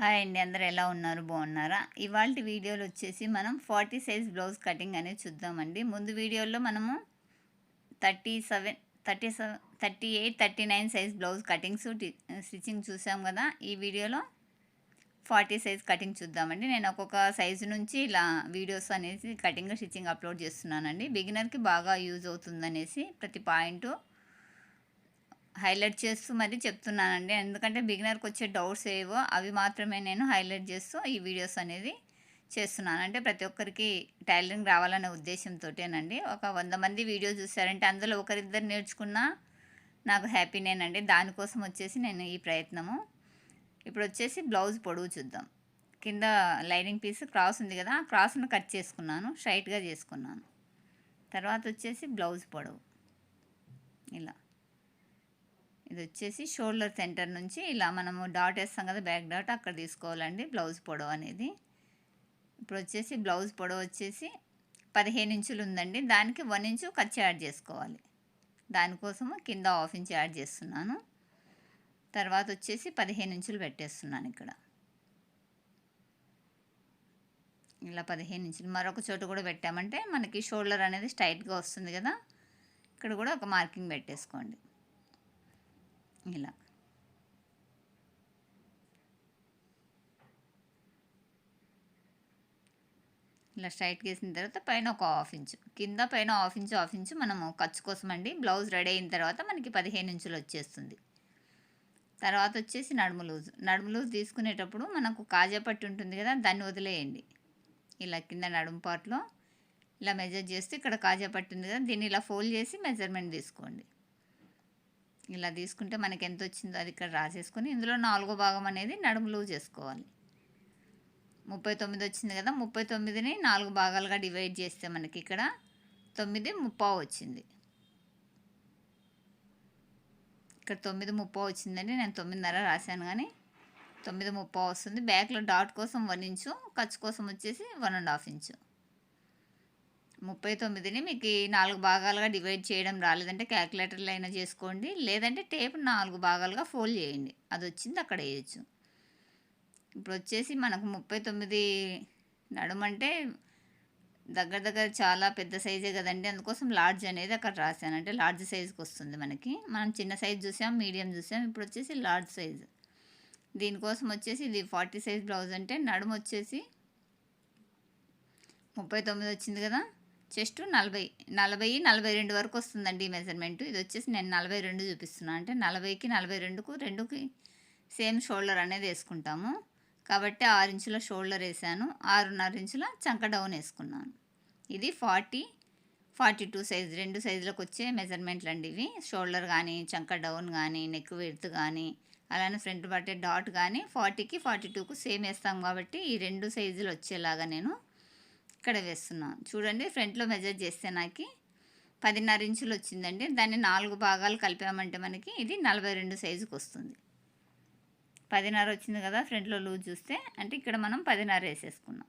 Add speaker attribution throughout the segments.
Speaker 1: Hi అండి అందరు ఎలా ఉన్నారు బాగున్నారా? ఇవాళ వీడియోలో వచ్చేసి మనం ఫార్టీ సైజ్ బ్లౌజ్ కటింగ్ అనేది చూద్దామండి. ముందు వీడియోలో మనము thirty seven thirty seven thirty eight thirty nine size blouse cuttings stitching చూసాం కదా. ఈ వీడియోలో ఫార్టీ సైజ్ కటింగ్ చూద్దామండి. నేను ఒక్కొక్క సైజు నుంచి ఇలా వీడియోస్ అనేసి కటింగ్ స్టిచ్చింగ్ అప్లోడ్ చేస్తున్నానండి. బిగినర్కి బాగా యూజ్ అవుతుందనేసి ప్రతి పాయింట్ హైలైట్ చేస్తూ మరి చెప్తున్నానండి. ఎందుకంటే బిగినర్కి వచ్చే డౌట్స్ ఏవో అవి మాత్రమే నేను హైలైట్ చేస్తూ ఈ వీడియోస్ అనేది చేస్తున్నాను. అంటే ప్రతి ఒక్కరికి టైలరింగ్ రావాలనే ఉద్దేశంతోటేనండి. ఒక వంద మంది వీడియో చూసారంటే అందులో ఒకరిద్దరు నేర్చుకున్నా నాకు హ్యాపీనేనండి. దానికోసం వచ్చేసి నేను ఈ ప్రయత్నము. ఇప్పుడు వచ్చేసి బ్లౌజ్ పొడవు చూద్దాం. కింద లైనింగ్ పీస్ క్రాస్ ఉంది కదా ఆ క్రాస్ను కట్ చేసుకున్నాను. స్ట్రైట్గా చేసుకున్నాను. తర్వాత వచ్చేసి బ్లౌజ్ పొడవు. ఇలా. ఇది వచ్చేసి షోల్డర్ సెంటర్ నుంచి ఇలా మనము డాట్ వేస్తాం కదా బ్యాక్ డాట్ అక్కడ తీసుకోవాలండి బ్లౌజ్ పొడవు అనేది. ఇప్పుడు వచ్చేసి బ్లౌజ్ పొడవు వచ్చేసి పదిహేను ఇంచులు ఉందండి. దానికి వన్ ఇంచు ఖర్చు యాడ్ చేసుకోవాలి. దానికోసము కింద హాఫ్ ఇంచ్ యాడ్ చేస్తున్నాను. తర్వాత వచ్చేసి పదిహేను ఇంచులు పెట్టేస్తున్నాను ఇక్కడ. ఇలా పదిహేను ఇంచులు. మరొక చోట కూడా పెట్టామంటే మనకి షోల్డర్ అనేది స్ట్రైట్గా వస్తుంది కదా. ఇక్కడ కూడా ఒక మార్కింగ్ పెట్టేసుకోండి. ఇలా. ఇలా స్ట్రైట్ వేసిన తర్వాత పైన ఒక హాఫ్ ఇంచు. కింద పైన హాఫ్ ఇంచు హాఫ్ ఇంచు మనము ఖర్చు కోసం అండి బ్లౌజ్ రెడీ అయిన తర్వాత మనకి పదిహేను ఇంచులు వచ్చేస్తుంది. తర్వాత వచ్చేసి నడుము లూజ్. నడుము లూజ్ తీసుకునేటప్పుడు మనకు కాజా పట్టి ఉంటుంది కదా దాన్ని వదిలేయండి. ఇలా కింద నడుము పాటలో ఇలా మెజర్ చేస్తే ఇక్కడ కాజా పట్టు ఉంది కదా దీన్ని ఇలా ఫోల్డ్ చేసి మెజర్మెంట్ తీసుకోండి. ఇలా తీసుకుంటే మనకి ఎంత వచ్చిందో అది ఇక్కడ రాసేసుకొని ఇందులో నాలుగో భాగం అనేది నడుము లూజ్ చేసుకోవాలి. ముప్పై తొమ్మిది వచ్చింది కదా ముప్పై తొమ్మిదిని నాలుగు భాగాలుగా డివైడ్ చేస్తే మనకి ఇక్కడ తొమ్మిది ముప్పావు వచ్చింది. ఇక్కడ తొమ్మిది ముప్పావు వచ్చిందండి నేను తొమ్మిదిన్నర రాశాను కానీ తొమ్మిది ముప్పావు వస్తుంది. బ్యాక్లో డాట్ కోసం వన్ ఇంచు ఖర్చు కోసం వచ్చేసి వన్ అండ్ హాఫ్ ఇంచు. ముప్పై తొమ్మిదిని మీకు ఈ నాలుగు భాగాలుగా డివైడ్ చేయడం రాలేదంటే క్యాలిక్యులేటర్లో అయినా చేసుకోండి. లేదంటే టేప్ నాలుగు భాగాలుగా ఫోల్డ్ చేయండి. అది వచ్చింది అక్కడ వేయచ్చు. ఇప్పుడు వచ్చేసి మనకు ముప్పై తొమ్మిది నడుమంటే దగ్గర దగ్గర చాలా పెద్ద సైజే కదండి. అందుకోసం లార్జ్ అనేది అక్కడ రాశాను. అంటే లార్జ్ సైజుకి వస్తుంది మనకి. మనం చిన్న సైజ్ చూసాం మీడియం చూసాం. ఇప్పుడు వచ్చేసి లార్జ్ సైజు. దీనికోసం వచ్చేసి ఇది ఫార్టీ సైజ్ బ్లౌజ్ అంటే నడుము వచ్చేసి ముప్పై తొమ్మిది వచ్చింది కదా. చెస్ట్ నలభై నలభై నలభై రెండు వరకు వస్తుందండి ఈ మెజర్మెంట్. ఇది వచ్చేసి నేను నలభై రెండు చూపిస్తున్నాను అంటే నలభైకి నలభై రెండుకు రెండుకి సేమ్ షోల్డర్ అనేది వేసుకుంటాము. కాబట్టి ఆరు ఇంచుల షోల్డర్ వేసాను. ఆరున్నర ఇంచుల చంక డౌన్ వేసుకున్నాను. ఇది ఫార్టీ ఫార్టీ టూ సైజ్ రెండు సైజులకు వచ్చే మెజర్మెంట్లు అండి ఇవి. షోల్డర్ కానీ చంక డౌన్ కానీ నెక్ విడ్త్ కానీ అలానే ఫ్రంట్ పట్టే డాట్ కానీ ఫార్టీకి ఫార్టీ టూకు సేమ్ వేస్తాం కాబట్టి ఈ రెండు సైజులు వచ్చేలాగా నేను ఇక్కడ వేస్తున్నాను చూడండి ఫ్రంట్లో మెజర్ చేస్తే నాకు పదిన్నర ఇంచులు వచ్చిందండి. దాన్ని నాలుగు భాగాలు కలిపామంటే మనకి ఇది నలభై రెండు సైజుకి వస్తుంది. పదిన్నర వచ్చింది కదా ఫ్రంట్లో లూజ్ చూస్తే అంటే ఇక్కడ మనం పదిన్నర వేసేసుకున్నాం.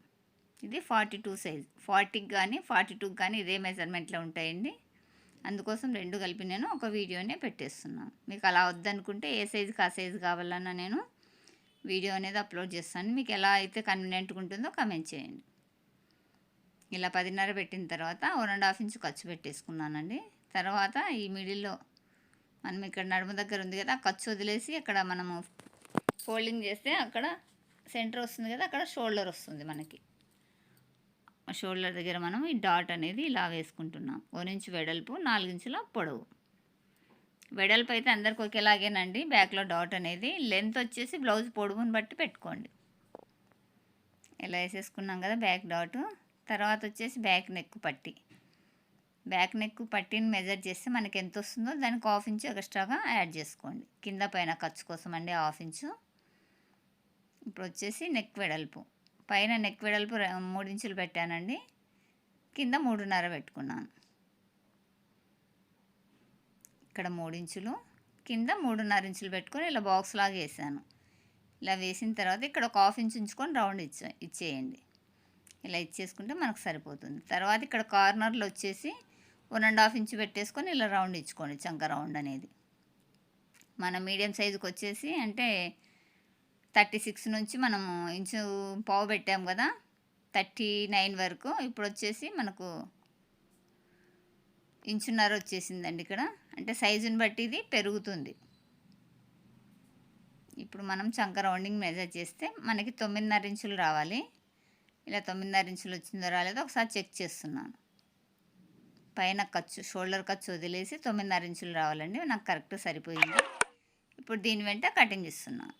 Speaker 1: ఇది ఫార్టీ టూ సైజ్. ఫార్టీకి కానీ ఫార్టీ టూకి కానీ ఇదే మెజర్మెంట్లో ఉంటాయండి. అందుకోసం రెండు కలిపి నేను ఒక వీడియోనే పెట్టేస్తున్నాను. మీకు అలా వద్దనుకుంటే ఏ సైజుకి ఆ సైజు కావాలన్నా నేను వీడియో అనేది అప్లోడ్ చేస్తాను. మీకు ఎలా అయితే కన్వీనియంట్గా ఉంటుందో కమెంట్ చేయండి. ఇలా పదిన్నర పెట్టిన తర్వాత వన్ అండ్ హాఫ్ ఇంచ్ ఖర్చు పెట్టేసుకున్నానండి. తర్వాత ఈ మిడిల్లో మనం ఇక్కడ నడుము దగ్గర ఉంది కదా ఖర్చు వదిలేసి అక్కడ మనము ఫోల్డింగ్ చేస్తే అక్కడ సెంటర్ వస్తుంది కదా అక్కడ షోల్డర్ వస్తుంది మనకి. షోల్డర్ దగ్గర మనం ఈ డాట్ అనేది ఇలా వేసుకుంటున్నాం. వన్ వెడల్పు నాలుగించుల పొడవు. వెడల్పు అయితే అందరికి ఒకేలాగేనండి. బ్యాక్లో డాట్ అనేది లెంత్ వచ్చేసి బ్లౌజ్ పొడవుని బట్టి పెట్టుకోండి. ఇలా వేసేసుకున్నాం కదా బ్యాక్ డాట్. తర్వాత వచ్చేసి బ్యాక్ నెక్ పట్టి. బ్యాక్ నెక్ పట్టిని మెజర్ చేస్తే మనకి ఎంత వస్తుందో దానికి హాఫ్ ఇంచు ఎక్స్ట్రాగా యాడ్ చేసుకోండి. కింద పైన ఖర్చు కోసం అండి హాఫ్ ఇంచు. ఇప్పుడు వచ్చేసి నెక్ వెడల్పు. పైన నెక్ వెడల్పు మూడించులు పెట్టానండి. కింద మూడున్నర పెట్టుకున్నాను. ఇక్కడ మూడు ఇంచులు కింద మూడున్నర ఇంచులు పెట్టుకొని ఇలా బాక్స్ లాగా వేసాను ఇలా వేసిన తర్వాత ఇక్కడ ఒక హాఫ్ ఇంచ్ ఉంచుకొని రౌండ్ ఇచ్చే ఇచ్చేయండి. ఇలా ఇచ్చేసుకుంటే మనకు సరిపోతుంది. తర్వాత ఇక్కడ కార్నర్లు వచ్చేసి వన్ అండ్ హాఫ్ ఇంచ్ పెట్టేసుకొని ఇలా రౌండ్ ఇచ్చుకోండి చంక రౌండ్ అనేది. మన మీడియం సైజుకి వచ్చేసి అంటే థర్టీ సిక్స్ నుంచి మనము ఇంచు పావు పెట్టాము కదా థర్టీ నైన్ వరకు. ఇప్పుడు వచ్చేసి మనకు ఇంచున్నర వచ్చేసిందండి ఇక్కడ. అంటే సైజుని బట్టి ఇది పెరుగుతుంది. ఇప్పుడు మనం చంక రౌండింగ్ మెజర్ చేస్తే మనకి తొమ్మిదిన్నర ఇంచులు రావాలి. ఇలా తొమ్మిదిన్నర ఇంచులు వచ్చిందో రాలేదో ఒకసారి చెక్ చేస్తున్నాను. పైన ఖర్చు షోల్డర్ ఖర్చు వదిలేసి తొమ్మిదిన్నర ఇంచులు రావాలండి నాకు కరెక్ట్ సరిపోయింది. ఇప్పుడు దీని వెంట కటింగ్ ఇస్తున్నాను.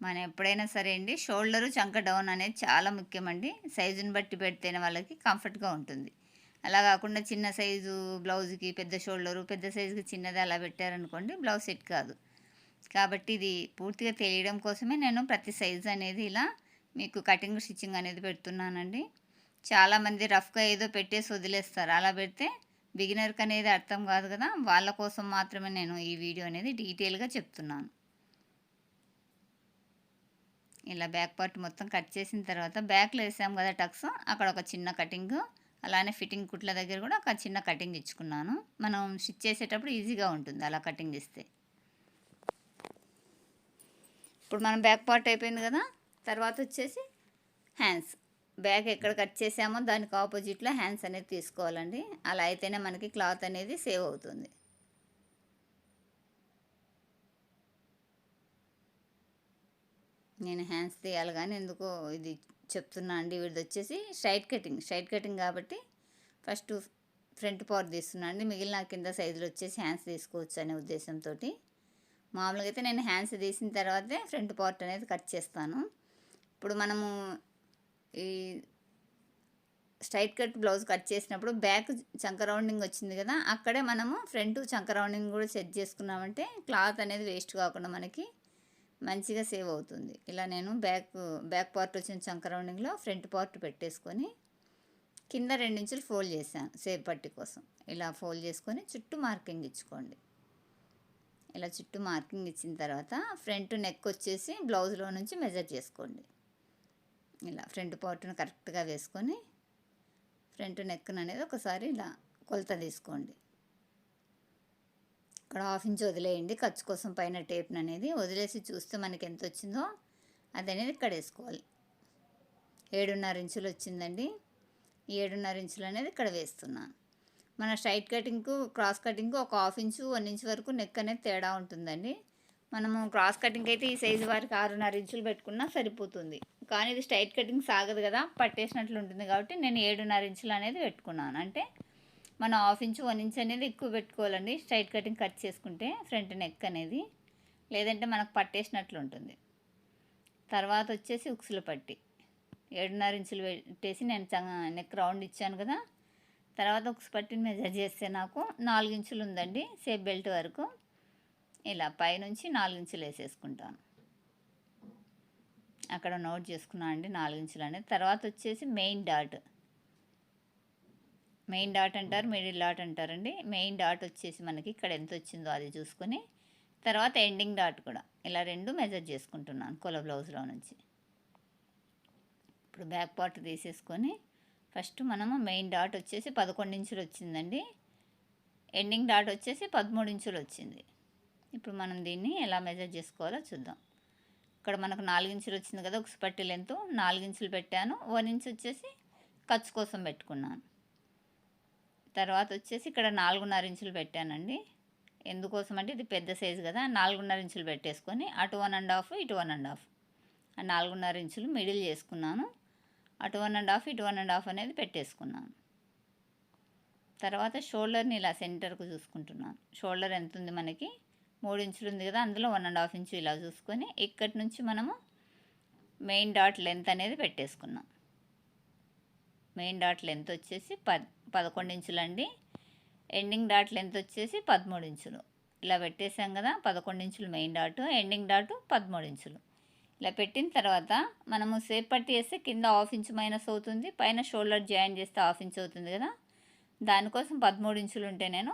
Speaker 1: మనం ఎప్పుడైనా సరే అండి షోల్డరు చంక డౌన్ అనేది చాలా ముఖ్యమండి. సైజుని బట్టి పెడితేనే వాళ్ళకి కంఫర్ట్గా ఉంటుంది. అలా కాకుండా చిన్న సైజు బ్లౌజ్కి పెద్ద షోల్డరు పెద్ద సైజుకి చిన్నది అలా పెట్టారనుకోండి బ్లౌజ్ సెట్ కాదు. కాబట్టి ఇది పూర్తిగా తెలియడం కోసమే నేను ప్రతి సైజు అనేది ఇలా మీకు కటింగ్ స్టిచ్చింగ్ అనేది పెడుతున్నానండి. చాలామంది రఫ్గా ఏదో పెట్టేసి వదిలేస్తారు. అలా పెడితే బిగినర్కి అనేది అర్థం కాదు కదా. వాళ్ళ కోసం మాత్రమే నేను ఈ వీడియో అనేది డీటెయిల్గా చెప్తున్నాను. ఇలా బ్యాక్ పార్ట్ మొత్తం కట్ చేసిన తర్వాత బ్యాక్లో వేసాం కదా టక్స్ అక్కడ ఒక చిన్న కటింగ్ అలానే ఫిట్టింగ్ కుట్ల దగ్గర కూడా ఒక చిన్న కటింగ్ ఇచ్చుకున్నాను. మనం స్టిచ్ చేసేటప్పుడు ఈజీగా ఉంటుంది అలా కటింగ్ ఇస్తే ఇప్పుడు మనం బ్యాక్ పార్ట్ అయిపోయింది కదా తర్వాత వచ్చేసి హ్యాండ్స్. బ్యాక్ ఎక్కడ కట్ చేసామో దానికి ఆపోజిట్లో హ్యాండ్స్ అనేది తీసుకోవాలండి. అలా అయితేనే మనకి క్లాత్ అనేది సేవ్ అవుతుంది. నేను హ్యాండ్స్ తీయాలి కానీ ఎందుకో ఇది చెప్తున్నా అండి. వీడిది వచ్చేసి స్ట్రైట్ కటింగ్. స్ట్రైట్ కటింగ్ కాబట్టి ఫస్ట్ ఫ్రంట్ పార్ట్ తీస్తున్నా అండి. మిగిలిన కింద సైజులు వచ్చేసి హ్యాండ్స్ తీసుకోవచ్చు అనే ఉద్దేశంతో మామూలుగా అయితే నేను హ్యాండ్స్ తీసిన తర్వాతే ఫ్రంట్ పార్ట్ అనేది కట్ చేస్తాను. ఇప్పుడు మనము ఈ స్ట్రైట్ కట్ బ్లౌజ్ కట్ చేసినప్పుడు బ్యాక్ చంక రౌండింగ్ వచ్చింది కదా అక్కడే మనము ఫ్రంట్ చంక రౌండింగ్ కూడా సెట్ చేసుకున్నామంటే క్లాత్ అనేది వేస్ట్ కాకుండా మనకి మంచిగా సేవ్ అవుతుంది. ఇలా నేను బ్యాక్ బ్యాక్ పార్ట్ వచ్చిన చంక రౌండింగ్లో ఫ్రంట్ పార్ట్ పెట్టేసుకొని కింద రెండించులు ఫోల్డ్ చేశాను సేవ్ పట్టి కోసం. ఇలా ఫోల్డ్ చేసుకొని చుట్టూ మార్కింగ్ ఇచ్చుకోండి. ఇలా చుట్టూ మార్కింగ్ ఇచ్చిన తర్వాత ఫ్రంట్ నెక్ వచ్చేసి బ్లౌజ్లో నుంచి మెజర్ చేసుకోండి. ఇలా ఫ్రంట్ పార్ట్ను కరెక్ట్గా వేసుకొని ఫ్రంట్ నెక్ అనేది ఒకసారి ఇలా కొలత తీసుకోండి. ఇక్కడ హాఫ్ ఇంచ్ వదిలేయండి. ఖర్చు కోసం పైన టేప్ని అనేది వదిలేసి చూస్తే మనకి ఎంత వచ్చిందో అది అనేది ఇక్కడ వేసుకోవాలి. ఏడున్నర ఇంచులు వచ్చిందండి. ఏడున్నర ఇంచులు అనేది ఇక్కడ వేస్తున్నాను. మన స్ట్రైట్ కటింగ్కు క్రాస్ కటింగ్కు ఒక హాఫ్ ఇంచు వన్ ఇంచ్ వరకు నెక్ అనేది తేడా ఉంటుందండి. మనము క్రాస్ కటింగ్ అయితే ఈ సైజు వారికి ఆరున్నర ఇంచులు పెట్టుకున్నా సరిపోతుంది. కానీ ఇది స్ట్రైట్ కటింగ్ సాగదు కదా పట్టేసినట్లు ఉంటుంది కాబట్టి నేను ఏడున్నర ఇంచులు అనేది పెట్టుకున్నాను. అంటే మనం హాఫ్ ఇంచు వన్ ఇంచ్ అనేది ఎక్కువ పెట్టుకోవాలండి స్ట్రైట్ కటింగ్ కట్ చేసుకుంటే ఫ్రంట్ నెక్ అనేది. లేదంటే మనకు పట్టేసినట్లు ఉంటుంది. తర్వాత వచ్చేసి ఉక్సుల పట్టి. ఏడున్నర ఇంచులు పెట్టేసి నేను నెక్ రౌండ్ ఇచ్చాను కదా తర్వాత ఒక పట్టిని మెజర్ చేస్తే నాకు నాలుగు ఇంచులు ఉందండి సేఫ్ బెల్ట్ వరకు. ఇలా పైనుంచి నాలుగు ఇంచులు వేసేసుకుంటాను. అక్కడ నోట్ చేసుకున్నాను అండి నాలుగు ఇంచులు అనేది. తర్వాత వచ్చేసి మెయిన్ డాట్. మెయిన్ డాట్ అంటారు మిడిల్ డాట్ అంటారండి. మెయిన్ డాట్ వచ్చేసి మనకి ఇక్కడ ఎంత వచ్చిందో అది చూసుకొని తర్వాత ఎండింగ్ డాట్ కూడా. ఇలా రెండు మెజర్ చేసుకుంటున్నాను కొల బ్లౌజ్లో నుంచి. ఇప్పుడు బ్యాక్ పార్ట్ తీసేసుకొని ఫస్ట్ మనము మెయిన్ డాట్ వచ్చేసి పదకొండు ఇంచులు వచ్చిందండి. ఎండింగ్ డాట్ వచ్చేసి పదమూడు ఇంచులు వచ్చింది. ఇప్పుడు మనం దీన్ని ఎలా మెజర్ చేసుకోవాలో చూద్దాం. ఇక్కడ మనకు నాలుగు ఇంచులు వచ్చింది కదా ఒక పట్టి లెంత్ నాలుగు ఇంచులు పెట్టాను. వన్ ఇంచ్ వచ్చేసి ఖర్చు కోసం పెట్టుకున్నాను. తర్వాత వచ్చేసి ఇక్కడ నాలుగున్నర ఇంచులు పెట్టానండి. ఎందుకోసం అంటే ఇది పెద్ద సైజు కదా నాలుగున్నర ఇంచులు పెట్టేసుకొని అటు వన్ అండ్ హాఫ్ ఇటు వన్ అండ్ హాఫ్ నాలుగున్నర ఇంచులు మిడిల్ చేసుకున్నాను. అటు వన్ అండ్ హాఫ్ ఇటు వన్ అండ్ హాఫ్ అనేది పెట్టేసుకున్నాను. తర్వాత షోల్డర్ని ఇలా సెంటర్కు చూసుకుంటున్నాను. షోల్డర్ ఎంత ఉంది మనకి? మూడు ఇంచులు ఉంది కదా అందులో వన్ అండ్ హాఫ్ ఇంచు ఇలా చూసుకొని ఇక్కడి నుంచి మనము మెయిన్ డాట్ లెంత్ అనేది పెట్టేసుకున్నాం. మెయిన్ డాట్ లెంత్ వచ్చేసి పద్ పదకొండు ఇంచులండి. ఎండింగ్ డాట్ లెంత్ వచ్చేసి పదమూడు ఇంచులు. ఇలా పెట్టేసాం కదా పదకొండు ఇంచులు మెయిన్ డాటు ఎండింగ్ డాటు పదమూడు ఇంచులు. ఇలా పెట్టిన తర్వాత మనము సేప్ పట్టి వేస్తే కింద హాఫ్ ఇంచ్ మైనస్ అవుతుంది పైన షోల్డర్ జాయిన్ చేస్తే హాఫ్ ఇంచ్ అవుతుంది కదా. దానికోసం పదమూడు ఇంచులు ఉంటే నేను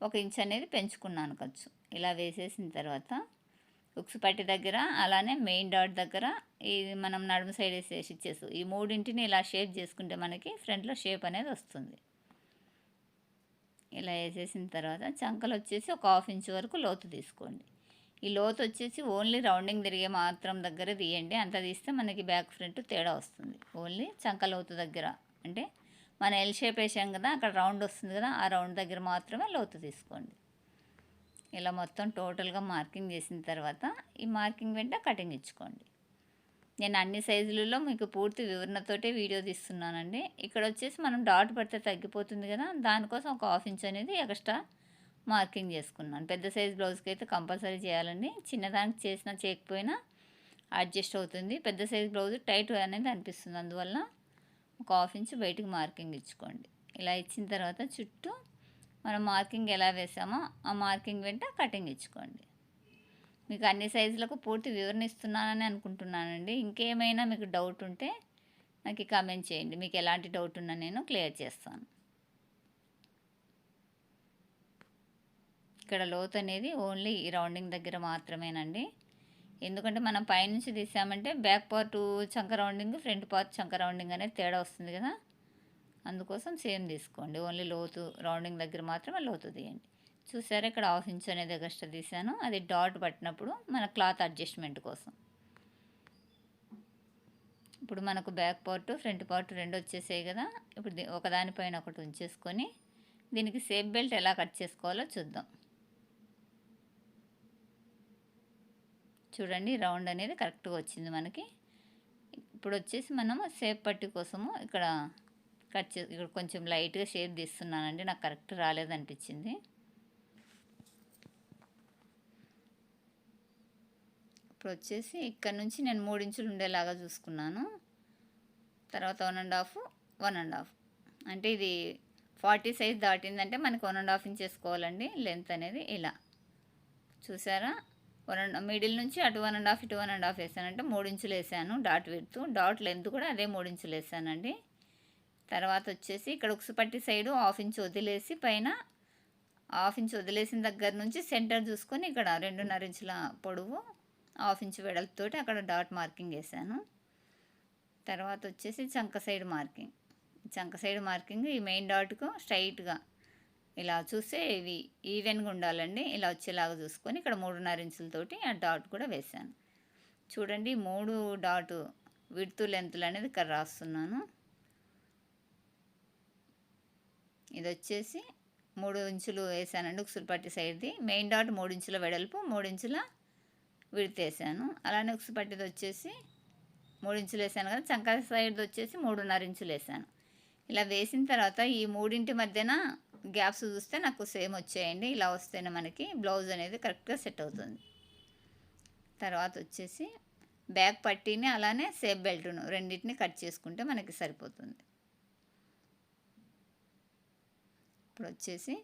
Speaker 1: ఒక ఇంచ్ అనేది పెంచుకున్నాను ఖర్చు. ఇలా వేసేసిన తర్వాత ఉక్స్ పట్టి దగ్గర అలానే మెయిన్ డాట్ దగ్గర ఇది మనం నడుము సైడ్ వేసేసి ఇచ్చేసు. ఈ మూడింటిని ఇలా షేప్ చేసుకుంటే మనకి ఫ్రంట్లో షేప్ అనేది వస్తుంది. ఇలా వేసేసిన తర్వాత చంకలు వచ్చేసి ఒక హాఫ్ ఇంచ్ వరకు లోతు తీసుకోండి. ఈ లోతు వచ్చేసి ఓన్లీ రౌండింగ్ తిరిగే మాత్రం దగ్గర తీయండి. అంత తీస్తే మనకి బ్యాక్ ఫ్రంట్ తేడా వస్తుంది. ఓన్లీ చంక లోతు దగ్గర. అంటే మన ఎల్ షేప్ వేసాం కదా అక్కడ రౌండ్ వస్తుంది కదా ఆ రౌండ్ దగ్గర మాత్రమే లోతు తీసుకోండి. ఇలా మొత్తం టోటల్గా మార్కింగ్ చేసిన తర్వాత ఈ మార్కింగ్ వెంట కటింగ్ ఇచ్చుకోండి. నేను అన్ని సైజులలో మీకు పూర్తి వివరణతోటే వీడియో తీస్తున్నానండి. ఇక్కడ వచ్చేసి మనం డాట్ పడితే తగ్గిపోతుంది కదా దానికోసం ఒక హాఫ్ ఇంచ్ అనేది ఎక్స్ట్రా మార్కింగ్ చేసుకున్నాను. పెద్ద సైజ్ బ్లౌజ్కి అయితే కంపల్సరీ చేయాలండి. చిన్నదానికి చేసినా చేయకపోయినా అడ్జస్ట్ అవుతుంది. పెద్ద సైజ్ బ్లౌజ్ టైట్ అనేది అనిపిస్తుంది. అందువల్ల ఒక హాఫ్ ఇంచ్ బయటికి మార్కింగ్ ఇచ్చుకోండి. ఇలా ఇచ్చిన తర్వాత చుట్టూ మనం మార్కింగ్ ఎలా వేసామో ఆ మార్కింగ్ వెంట కటింగ్ ఇచ్చుకోండి. మీకు అన్ని సైజులకు పూర్తి వివరణ ఇస్తున్నానని అనుకుంటున్నానండి. ఇంకేమైనా మీకు డౌట్ ఉంటే నాకు కామెంట్ చేయండి. మీకు ఎలాంటి డౌట్ ఉన్నా నేను క్లియర్ చేస్తాను. ఇక్కడ లోతు అనేది ఓన్లీ ఈ రౌండింగ్ దగ్గర మాత్రమేనండి. ఎందుకంటే మనం పైనుంచి తీసామంటే బ్యాక్ పార్ట్ చంక రౌండింగ్ ఫ్రంట్ పార్ట్ చంక రౌండింగ్ అనేది తేడా వస్తుంది కదా. అందుకోసం సేమ్ తీసుకోండి. ఓన్లీ లోతు రౌండింగ్ దగ్గర మాత్రమే లోతు తీయండి. చూసారా ఇక్కడ హాఫ్ ఇంచ్ అనేది ఎగస్ట్రా తీసాను అది డాట్ పట్టినప్పుడు మన క్లాత్ అడ్జస్ట్మెంట్ కోసం. ఇప్పుడు మనకు బ్యాక్ పార్ట్ ఫ్రంట్ పార్ట్ రెండు వచ్చేసాయి కదా. ఇప్పుడు ఒకదానిపైన ఒకటి ఉంచేసుకొని దీనికి సేఫ్ బెల్ట్ ఎలా కట్ చేసుకోవాలో చూద్దాం. చూడండి రౌండ్ అనేది కరెక్ట్గా వచ్చింది మనకి. ఇప్పుడు వచ్చేసి మనము సేఫ్ పట్టి కోసము ఇక్కడ కట్ చే ఇక్కడ కొంచెం లైట్గా షేప్ తీస్తున్నానండి నాకు కరెక్ట్ రాలేదనిపించింది. ఇప్పుడు వచ్చేసి ఇక్కడ నుంచి నేను మూడు ఇంచులు ఉండేలాగా చూసుకున్నాను. తర్వాత one and half one and half. అంటే ఇది ఫార్టీ సైజ్ దాటిందంటే మనకి వన్ అండ్ హాఫ్ ఇంచెస్ కోవాలండి లెంత్ అనేది ఇలా. చూసారా? వన్ అండ్ మిడిల్ నుంచి అటు వన్ అండ్ హాఫ్ ఇటు వన్ అండ్ హాఫ్ వేసానంటే మూడు ఇంచులు వేసాను డాట్ విడుతూ డాట్ లెంత్ కూడా అదే మూడు ఇంచులు వేసానండి. తర్వాత వచ్చేసి ఇక్కడ ఉక్సుపట్టి సైడు హాఫ్ ఇంచ్ వదిలేసి పైన హాఫ్ ఇంచ్ వదిలేసిన దగ్గర నుంచి సెంటర్ చూసుకొని ఇక్కడ రెండున్నర ఇంచుల పొడవు హాఫ్ ఇంచ్ వెడల్పుతోటి అక్కడ డాట్ మార్కింగ్ వేసాను. తర్వాత వచ్చేసి చంక సైడ్ మార్కింగ్. చంక సైడ్ మార్కింగ్ ఈ మెయిన్ డాట్కు స్ట్రైట్గా ఇలా చూస్తే ఇవి ఈవెన్గా ఉండాలండి. ఇలా వచ్చేలాగా చూసుకొని ఇక్కడ మూడున్నర ఇంచులతోటి ఆ డాట్ కూడా వేసాను. చూడండి మూడు డాటు విడుతు లెంతులు అనేది ఇక్కడ రాస్తున్నాను. ఇది వచ్చేసి మూడు ఇంచులు వేసానండి ఉక్సులు పట్టి సైడ్ది. మెయిన్ డాట్ మూడు ఇంచుల వెడల్పు మూడు ఇంచుల విడితేసాను అలానే ఉక్సు పట్టిది వచ్చేసి మూడు ఇంచులు వేసాను కదా చంకా సైడ్ వచ్చేసి మూడున్నర ఇంచులు వేసాను. ఇలా వేసిన తర్వాత ఈ మూడింటి మధ్యన గ్యాప్స్ చూస్తే నాకు సేమ్ వచ్చేయండి. ఇలా వస్తేనే మనకి బ్లౌజ్ అనేది కరెక్ట్గా సెట్ అవుతుంది. తర్వాత వచ్చేసి బ్యాక్ పట్టీని అలానే సేఫ్ బెల్ట్ను రెండింటిని కట్ చేసుకుంటే మనకి సరిపోతుంది. ఇప్పుడు వచ్చేసి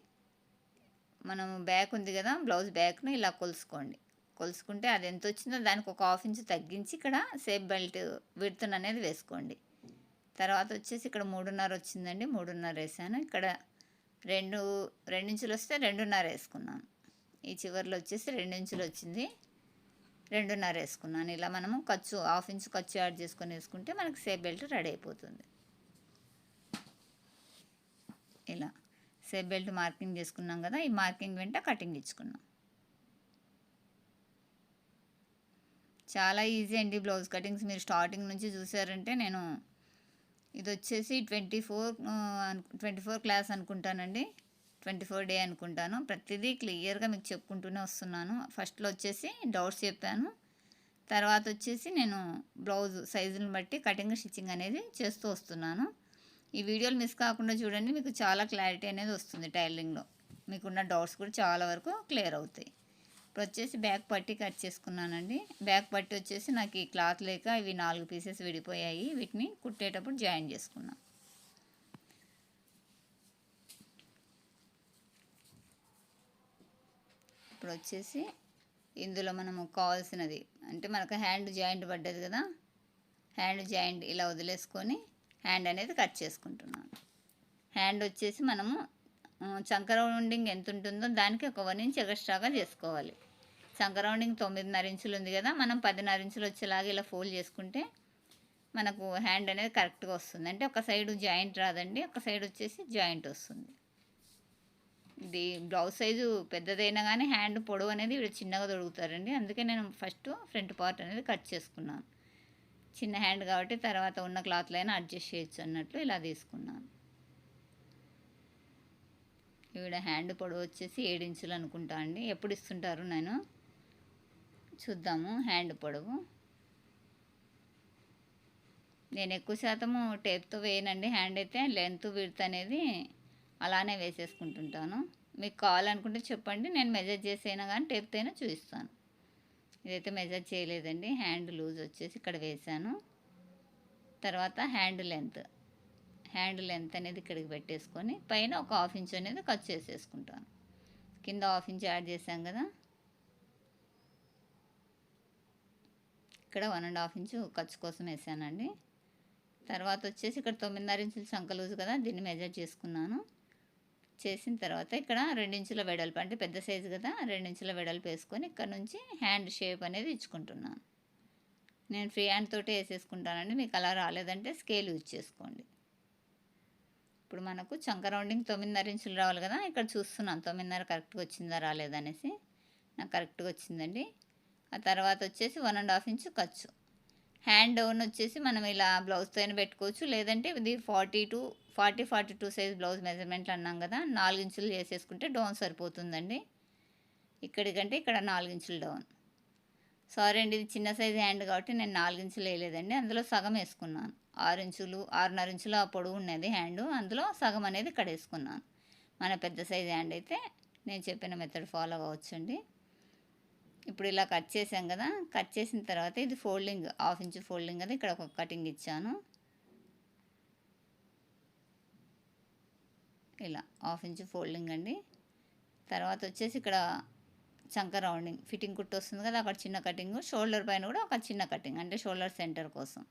Speaker 1: మనం బ్యాక్ ఉంది కదా బ్లౌజ్ బ్యాక్ను ఇలా కొలుసుకోండి. కొలుసుకుంటే అది ఎంత వచ్చిందో దానికి ఒక హాఫ్ ఇంచ్ తగ్గించి ఇక్కడ సేఫ్ బెల్ట్ విడుతున్న అనేది వేసుకోండి. తర్వాత వచ్చేసి ఇక్కడ మూడున్నర వచ్చిందండి మూడున్నర వేసాను. ఇక్కడ రెండు రెండించులు వస్తే రెండున్నర వేసుకున్నాను ఈ చివరిలో వచ్చేసి రెండించులు వచ్చింది రెండున్నర వేసుకున్నాను ఇలా మనము ఖర్చు హాఫ్ ఇంచ్ ఖర్చు యాడ్ చేసుకొని వేసుకుంటే మనకి సేఫ్ బెల్ట్ రెడీ అయిపోతుంది. ఇలా సేఫ్ బెల్ట్ మార్కింగ్ చేసుకున్నాం కదా ఈ మార్కింగ్ వెంట కటింగ్ ఇచ్చుకున్నాం. చాలా ఈజీ అండి బ్లౌజ్ కటింగ్స్. మీరు స్టార్టింగ్ నుంచి చూసారంటే నేను ఇది వచ్చేసి twenty four twenty four class అనుకుంటానండి. ట్వంటీ ఫోర్ డే అనుకుంటాను. ప్రతిదీ క్లియర్గా మీకు చెప్పుకుంటూనే వస్తున్నాను. ఫస్ట్లో వచ్చేసి డౌట్స్ చెప్పాను. తర్వాత వచ్చేసి నేను బ్లౌజ్ సైజుని బట్టి కటింగ్ స్టిచ్చింగ్ అనేది చేస్తూ వస్తున్నాను. ఈ వీడియోలు మిస్ కాకుండా చూడండి మీకు చాలా క్లారిటీ అనేది వస్తుంది టైలరింగ్లో మీకున్న డౌట్స్ కూడా చాలా వరకు క్లియర్ అవుతాయి. ఇప్పుడు వచ్చేసి బ్యాక్ పట్టి కట్ చేసుకున్నానండి. బ్యాక్ పట్టి వచ్చేసి నాకు ఈ క్లాత్ లేక ఇవి నాలుగు పీసెస్ విడిపోయాయి. వీటిని కుట్టేటప్పుడు జాయిన్ చేసుకున్నాను ఇప్పుడు వచ్చేసి ఇందులో మనము కావాల్సినది అంటే మనకు హ్యాండ్ జాయింట్ పడ్డది కదా హ్యాండ్ జాయింట్ ఇలా వదిలేసుకొని హ్యాండ్ అనేది కట్ చేసుకుంటున్నాను. హ్యాండ్ వచ్చేసి మనము చంకర రౌండింగ్ ఎంత ఉంటుందో దానికి ఒక వన్ ఇంచ్ ఎక్స్ట్రాగా చేసుకోవాలి. చంక రౌండింగ్ తొమ్మిదిన్నర ఇంచులు ఉంది కదా మనం పదిన్నర ఇంచులు వచ్చేలాగా ఇలా ఫోల్డ్ చేసుకుంటే మనకు హ్యాండ్ అనేది కరెక్ట్గా వస్తుంది. అంటే ఒక సైడ్ జాయింట్ రాదండి ఒక సైడ్ వచ్చేసి జాయింట్ వస్తుంది. ఇది బ్లౌజ్ సైజు పెద్దదైనా కానీ హ్యాండ్ పొడవు అనేది వీడు చిన్నగా దొరుకుతారండి అందుకే నేను ఫస్ట్ ఫ్రంట్ పార్ట్ అనేది కట్ చేసుకున్నాను. చిన్న హ్యాండ్ కాబట్టి తర్వాత ఉన్న క్లాత్లో అయినా అడ్జస్ట్ చేయొచ్చు అన్నట్లు ఇలా తీసుకున్నాను. ఈవిడ హ్యాండ్ పొడవు వచ్చేసి ఏడు అనుకుంటా అండి. ఎప్పుడు ఇస్తుంటారు నేను చూద్దాము. హ్యాండ్ పొడవు. నేను ఎక్కువ శాతము టేప్తో వేయనండి హ్యాండ్ అయితే. లెంత్ విడ్త్ అనేది అలానే వేసేసుకుంటుంటాను. మీకు కావాలనుకుంటే చెప్పండి. నేను మెజర్ చేసైనా కానీ టేప్తో అయినా చూపిస్తాను. ఇదైతే మెజర్ చేయలేదండి. హ్యాండ్ లూజ్ వచ్చేసి ఇక్కడ వేసాను తర్వాత హ్యాండ్ లెంత్ హ్యాండ్ లెంత్ అనేది ఇక్కడికి పెట్టేసుకొని పైన ఒక హాఫ్ ఇంచ్ అనేది కట్ చేసేసుకుంటాను. కింద హాఫ్ ఇంచ్ యాడ్ చేసాం కదా. ఇక్కడ వన్ అండ్ హాఫ్ ఇంచు ఖర్చు కోసం వేసానండి. తర్వాత వచ్చేసి ఇక్కడ తొమ్మిదిన్నర ఇంచులు చంక లూజు కదా దీన్ని మెజర్ చేసుకున్నాను. చేసిన తర్వాత ఇక్కడ రెండించుల వెడల్పు అంటే పెద్ద సైజు కదా రెండించుల వెడల్పు వేసుకొని ఇక్కడ నుంచి హ్యాండ్ షేప్ అనేది ఇచ్చుకుంటున్నాను. నేను ఫ్రీ హ్యాండ్ తోటే వేసేసుకుంటానండి మీకు అలా రాలేదంటే స్కేల్ యూజ్ చేసుకోండి. ఇప్పుడు మనకు చంక రౌండింగ్ తొమ్మిదిన్నర ఇంచులు రావాలి కదా ఇక్కడ చూస్తున్నాను తొమ్మిదిన్నర కరెక్ట్గా వచ్చిందా రాలేదనేసి. నాకు కరెక్ట్గా వచ్చిందండి. ఆ తర్వాత వచ్చేసి వన్ అండ్ హాఫ్ ఇంచు ఖర్చు. హ్యాండ్ డౌన్ వచ్చేసి మనం ఇలా బ్లౌజ్తో అయినా పెట్టుకోవచ్చు. లేదంటే ఇది forty two forty forty two size blouse మెజర్మెంట్లు అన్నాం కదా నాలుగు ఇంచులు చేసేసుకుంటే డౌన్ సరిపోతుందండి. ఇక్కడికంటే ఇక్కడ నాలుగు ఇంచులు డౌన్ సారీ అండి ఇది చిన్న సైజ్ హ్యాండ్ కాబట్టి నేను నాలుగు ఇంచులు వేయలేదండి. అందులో సగం వేసుకున్నాను. ఆరు ఇంచులు ఆరున్నర ఇంచుల పొడవు ఉన్నది హ్యాండ్ అందులో సగం అనేది ఇక్కడ వేసుకున్నాను. మన పెద్ద సైజ్ హ్యాండ్ అయితే నేను చెప్పిన మెథడ్ ఫాలో అవ్వచ్చండి ఇప్పుడు ఇలా కట్ చేసాం కదా కట్ చేసిన తర్వాత ఇది ఫోల్డింగ్ హాఫ్ ఇంచ్ ఫోల్డింగ్ కదా ఇక్కడ ఒక కటింగ్ ఇచ్చాను. ఇలా హాఫ్ ఇంచ్ ఫోల్డింగ్ అండి. తర్వాత వచ్చేసి ఇక్కడ చంక రౌండింగ్ ఫిట్టింగ్ కుట్టు వస్తుంది కదా అక్కడ చిన్న కటింగ్ షోల్డర్ పైన కూడా ఒక చిన్న కటింగ్ అంటే షోల్డర్ సెంటర్ కోసం.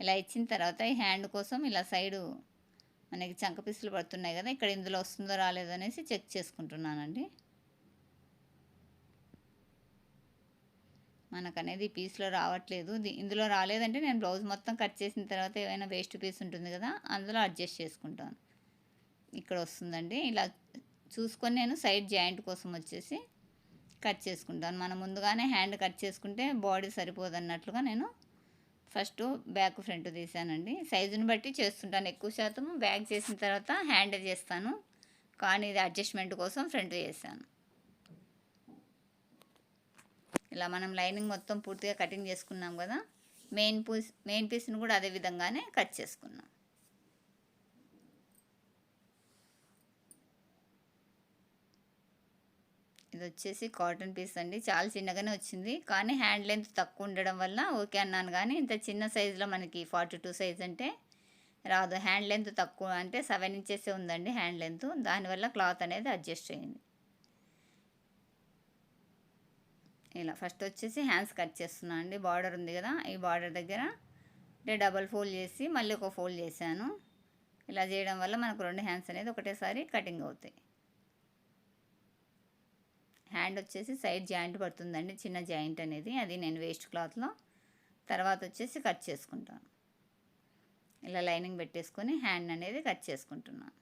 Speaker 1: ఇలా ఇచ్చిన తర్వాత ఈ హ్యాండ్ కోసం ఇలా సైడు మనకి చంక పీసులు పడుతున్నాయి కదా ఇక్కడ ఇందులో వస్తుందో రాలేదో అనేసి చెక్ చేసుకుంటున్నానండి. మనకు అనేది పీస్లో రావట్లేదు. ఇందులో రాలేదంటే నేను బ్లౌజ్ మొత్తం కట్ చేసిన తర్వాత ఏమైనా వేస్ట్ పీస్ ఉంటుంది కదా అందులో అడ్జస్ట్ చేసుకుంటాను. ఇక్కడ వస్తుందండి. ఇలా చూసుకొని నేను సైడ్ జాయింట్ కోసం వచ్చేసి కట్ చేసుకుంటాను. మనం ముందుగానే హ్యాండ్ కట్ చేసుకుంటే బాడీ సరిపోదన్నట్లుగా నేను ఫస్ట్ బ్యాక్ ఫ్రంట్ తీసానండి సైజుని బట్టి చేస్తుంటాను. ఎక్కువ శాతం బ్యాక్ చేసిన తర్వాత హ్యాండ్ చేస్తాను. కానీ ఇది అడ్జస్ట్మెంట్ కోసం ఫ్రంట్ చేశాను. ఇలా మనం లైనింగ్ మొత్తం పూర్తిగా కటింగ్ చేసుకున్నాం కదా మెయిన్ పీస్ మెయిన్ పీస్ని కూడా అదే విధంగానే కట్ చేసుకున్నాం. ఇది వచ్చేసి కాటన్ పీస్ అండి. చాలా చిన్నగానే వచ్చింది కానీ హ్యాండ్ లెంత్ తక్కువ ఉండడం వల్ల ఓకే అన్నాను కానీ ఇంత చిన్న సైజులో మనకి ఫార్టీ టూ సైజ్ అంటే రాదు. హ్యాండ్ లెంత్ తక్కువ అంటే సెవెన్ ఇంచెస్ ఉందండి హ్యాండ్ లెంత్ దానివల్ల క్లాత్ అనేది అడ్జస్ట్ అయింది. ఇలా ఫస్ట్ వచ్చేసి హ్యాండ్స్ కట్ చేస్తున్నాను అండి. బార్డర్ ఉంది కదా ఈ బార్డర్ దగ్గర అంటే డబల్ ఫోల్డ్ చేసి మళ్ళీ ఒక ఫోల్డ్ చేశాను. ఇలా చేయడం వల్ల మనకు రెండు హ్యాండ్స్ అనేది ఒకటేసారి కటింగ్ అవుతాయి. హ్యాండ్ వచ్చేసి సైడ్ జాయింట్ పడుతుందండి చిన్న జాయింట్ అనేది. అది నేను వేస్ట్ క్లాత్లో తర్వాత వచ్చేసి కట్ చేసుకుంటాను. ఇలా లైనింగ్ పెట్టేసుకొని హ్యాండ్ అనేది కట్ చేసుకుంటున్నాను.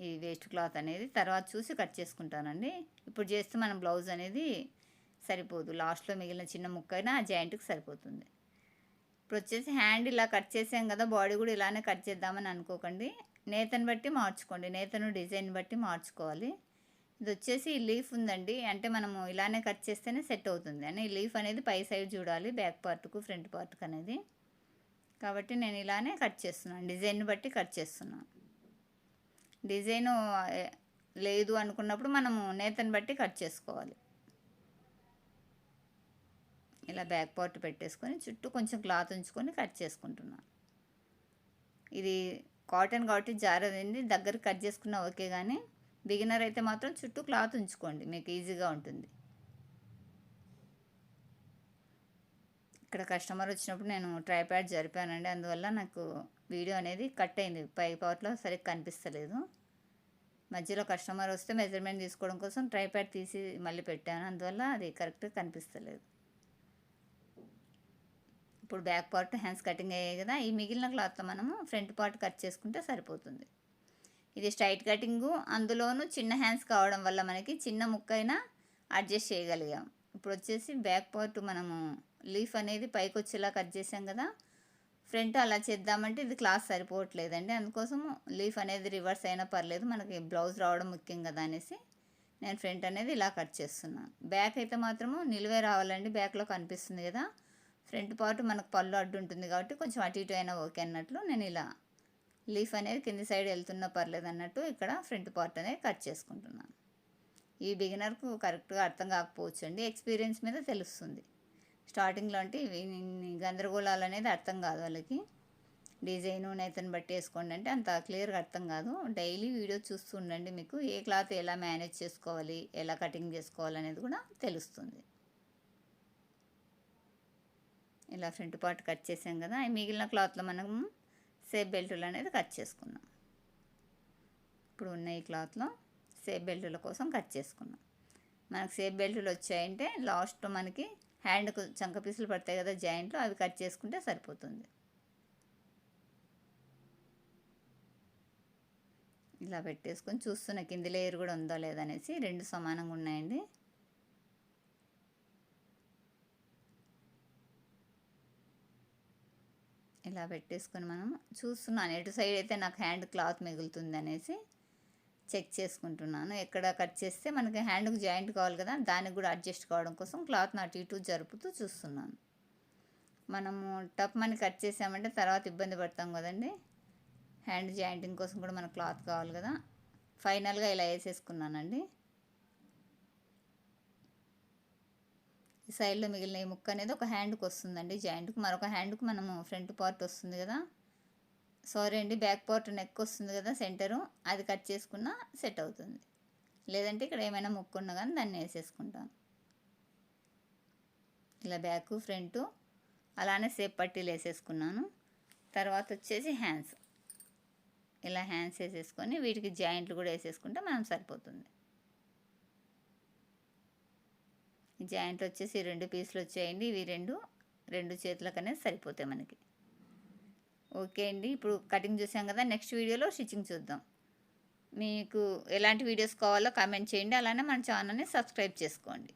Speaker 1: ఈ వేస్ట్ క్లాత్ అనేది తర్వాత చూసి కట్ చేసుకుంటానండి. ఇప్పుడు చేస్తే మనం బ్లౌజ్ అనేది సరిపోదు. లాస్ట్లో మిగిలిన చిన్న ముక్క అయినా ఆ జాయింట్కి సరిపోతుంది. ఇప్పుడు వచ్చేసి హ్యాండ్ ఇలా కట్ చేసాం కదా బాడీ కూడా ఇలానే కట్ చేద్దామని అనుకోకండి. నేతను బట్టి మార్చుకోండి. నేతను డిజైన్ బట్టి మార్చుకోవాలి. ఇది వచ్చేసి ఈ లీఫ్ ఉందండి. అంటే మనము ఇలానే కట్ చేస్తేనే సెట్ అవుతుంది. అని ఈ లీఫ్ అనేది పై సైడ్ చూడాలి బ్యాక్ పార్ట్కు ఫ్రంట్ పార్ట్కు అనేది. కాబట్టి నేను ఇలానే కట్ చేస్తున్నాను. డిజైన్ బట్టి కట్ చేస్తున్నాను. డిజైన్ లేదు అనుకున్నప్పుడు మనము నేతను బట్టి కట్ చేసుకోవాలి. ఇలా బ్యాక్ పార్ట్ పెట్టేసుకొని చుట్టూ కొంచెం క్లాత్ ఉంచుకొని కట్ చేసుకుంటున్నాను. ఇది కాటన్ కాబట్టి జారదండి దగ్గర కట్ చేసుకున్నా ఓకే కానీ బిగినర్ అయితే మాత్రం చుట్టూ క్లాత్ ఉంచుకోండి మీకు ఈజీగా ఉంటుంది. ఇక్కడ కస్టమర్ వచ్చినప్పుడు నేను ట్రైప్యాడ్ జరిపానండి అందువల్ల నాకు వీడియో అనేది కట్ అయింది. పై పార్ట్లో సరిగ్గా కనిపిస్తలేదు. మధ్యలో కస్టమర్ వస్తే మెజర్మెంట్ తీసుకోవడం కోసం ట్రైప్యాడ్ తీసి మళ్ళీ పెట్టాను. అందువల్ల అది కరెక్ట్గా కనిపిస్తలేదు. ఇప్పుడు బ్యాక్ పార్ట్ హ్యాండ్స్ కటింగ్ అయ్యాయి కదా ఈ మిగిలిన క్లాత్తో మనము ఫ్రంట్ పార్ట్ కట్ చేసుకుంటే సరిపోతుంది. ఇది స్ట్రైట్ కటింగు. అందులోనూ చిన్న హ్యాండ్స్ కావడం వల్ల మనకి చిన్న ముక్కైనా అడ్జస్ట్ చేయగలిగాం. ఇప్పుడు వచ్చేసి బ్యాక్ పార్ట్ మనము లీఫ్ అనేది పైకి వచ్చేలా కట్ చేసాం కదా ఫ్రంట్ అలా చేద్దామంటే ఇది క్లాస్ సరిపోవట్లేదండి. అందుకోసం లీఫ్ అనేది రివర్స్ అయినా పర్లేదు మనకి బ్లౌజ్ రావడం ముఖ్యం కదా అనేసి నేను ఫ్రంట్ అనేది ఇలా కట్ చేస్తున్నాను బ్యాక్ అయితే మాత్రము నిలువే రావాలండి బ్యాక్లో కనిపిస్తుంది కదా. ఫ్రంట్ పార్ట్ మనకు పళ్ళు అడ్డు ఉంటుంది కాబట్టి కొంచెం అటు ఇటు అయినా ఓకే అన్నట్లు నేను ఇలా లీఫ్ అనేది కింది సైడ్ వెళ్తున్నా పర్లేదు అన్నట్టు ఇక్కడ ఫ్రంట్ పార్ట్ అనేది కట్ చేసుకుంటున్నాను. ఈ బిగినర్కు కరెక్ట్గా అర్థం కాకపోవచ్చు అండి ఎక్స్పీరియన్స్ మీద తెలుస్తుంది. స్టార్టింగ్లో అంటే గందరగోళాలు అనేది అర్థం కాదు వాళ్ళకి. డిజైన్ నేతను బట్టి వేసుకోండి అంటే అంత క్లియర్గా అర్థం కాదు. డైలీ వీడియో చూస్తూ ఉండండి మీకు. ఏ క్లాత్ ఎలా మేనేజ్ చేసుకోవాలి ఎలా కటింగ్ చేసుకోవాలి అనేది కూడా తెలుస్తుంది. ఇలా ఫ్రంట్ పార్ట్ కట్ చేసాం కదా మిగిలిన క్లాత్లో మనం సేప్ బెల్టులు అనేది కట్ చేసుకున్నాం. ఇప్పుడు ఉన్న ఈ క్లాత్లో సేప్ బెల్టుల కోసం కట్ చేసుకున్నాం. మనకు సేప్ బెల్టులు వచ్చాయంటే లాస్ట్ మనకి హ్యాండ్కు చంక పీసులు పడతాయి కదా జాయింట్లో అవి కట్ చేసుకుంటే సరిపోతుంది. ఇలా పెట్టేసుకొని చూస్తున్నా కింది లేయర్ కూడా ఉందో లేదనేసి రెండు సమానంగా ఉన్నాయండి. ఇలా పెట్టేసుకొని మనం చూస్తున్నాను. ఎటు సైడ్ అయితే నాకు హ్యాండ్ క్లాత్ మిగులుతుంది అనేసి. చెక్ చేసుకుంటున్నాను. ఎక్కడ కట్ చేస్తే మనకి హ్యాండ్కు జాయింట్ కావాలి కదా దానికి కూడా అడ్జస్ట్ కావడం కోసం క్లాత్ని అటు ఇటు జరుపుతూ చూస్తున్నాను. మనము టప్ మని కట్ చేసామంటే తర్వాత ఇబ్బంది పడతాం కదండి. హ్యాండ్ జాయింటింగ్ కోసం కూడా మనకు క్లాత్ కావాలి కదా. ఫైనల్గా ఇలా వేసేసుకున్నానండి. ఈ సైడ్లో మిగిలిన ఈ ముక్క అనేది ఒక హ్యాండ్కి వస్తుందండి జాయింట్కి. మరొక హ్యాండ్కి మనము ఫ్రంట్ పార్ట్ వస్తుంది కదా. సారీ అండి బ్యాక్ పార్ట్ నెక్ వస్తుంది కదా సెంటరు అది కట్ చేసుకున్నా సెట్ అవుతుంది. లేదంటే ఇక్కడ ఏమైనా ముక్కు ఉన్నా కానీ దాన్ని వేసేసుకుంటాను ఇలా బ్యాక్ ఫ్రంట్ అలానే సేప్ పట్టీలు వేసేసుకున్నాను. తర్వాత వచ్చేసి హ్యాండ్స్. ఇలా హ్యాండ్స్ వేసేసుకొని వీటికి జాయింట్లు కూడా వేసేసుకుంటే మనం సరిపోతుంది. జాయింట్లు వచ్చేసి రెండు పీసులు వచ్చాయండి ఇవి రెండు రెండు చేతులకనే సరిపోతాయి మనకి. ఓకే అండి. ఇప్పుడు కటింగ్ చూసాం కదా నెక్స్ట్ వీడియోలో స్టిచ్చింగ్ చూద్దాం. మీకు ఎలాంటి వీడియోస్ కావాలో కామెంట్ చేయండి. అలానే మన ఛానల్ని సబ్స్క్రైబ్ చేసుకోండి.